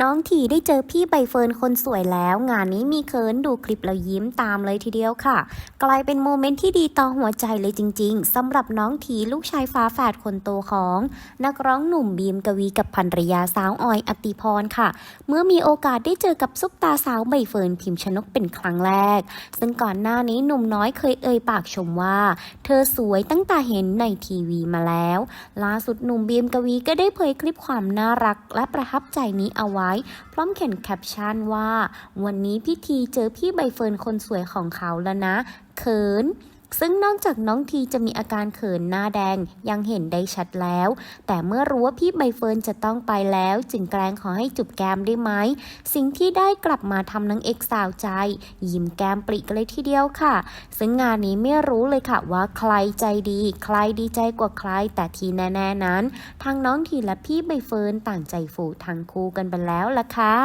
น้องทีได้เจอพี่ใบเฟิร์นคนสวยแล้ว งานนี้มีเคินดูคลิปแล้วยิ้มตามเลยทีเดียวค่ะ กลายเป็นโมเมนต์ที่ดีต่อหัวใจเลยจริง ๆสำหรับน้องทีลูกชายฟ้าแฝดคนโตของ นักร้องหนุ่มบีมกวีกับภรรยาสาวออยอติพรค่ะ เมื่อมีโอกาสได้เจอกับซุปตาสาวใบเฟิร์นพิมพ์ชนกเป็นครั้งแรก ซึ่งก่อนหน้านี้หนุ่มน้อยเคยเอ่ยปากชมว่า เธอสวยตั้งแต่เห็นในทีวีมาแล้ว ล่าสุดหนุ่มบีมกวีก็ได้เผยคลิปความน่ารัก และประทับใจนี้เอาไว้ พร้อมเขียนแคปชั่นว่า วันนี้พิธีเจอพี่ใบเฟิร์นคนสวยของเขาแล้วนะ เขิน ซึ่งนอกจากน้องทีจะมีอาการเขินหน้าแดงยังเห็นได้ชัดแล้ว แต่เมื่อรู้ว่าพี่ใบเฟิร์นจะต้องไปแล้ว จึงแกล้งขอให้จุบแก้มได้ไหม สิ่งที่ได้กลับมาทำนางเอกสาวใจ ยิ้มแก้มปริกเลยทีเดียวค่ะ ซึ่งงานนี้ไม่รู้เลยค่ะว่าใครใจดี ใครดีใจกว่าใคร แต่ทีแน่ ๆนั้นทางน้องทีและพี่ใบเฟิร์นต่างใจฟูทั้งคู่กันไปแล้วล่ะค่ะ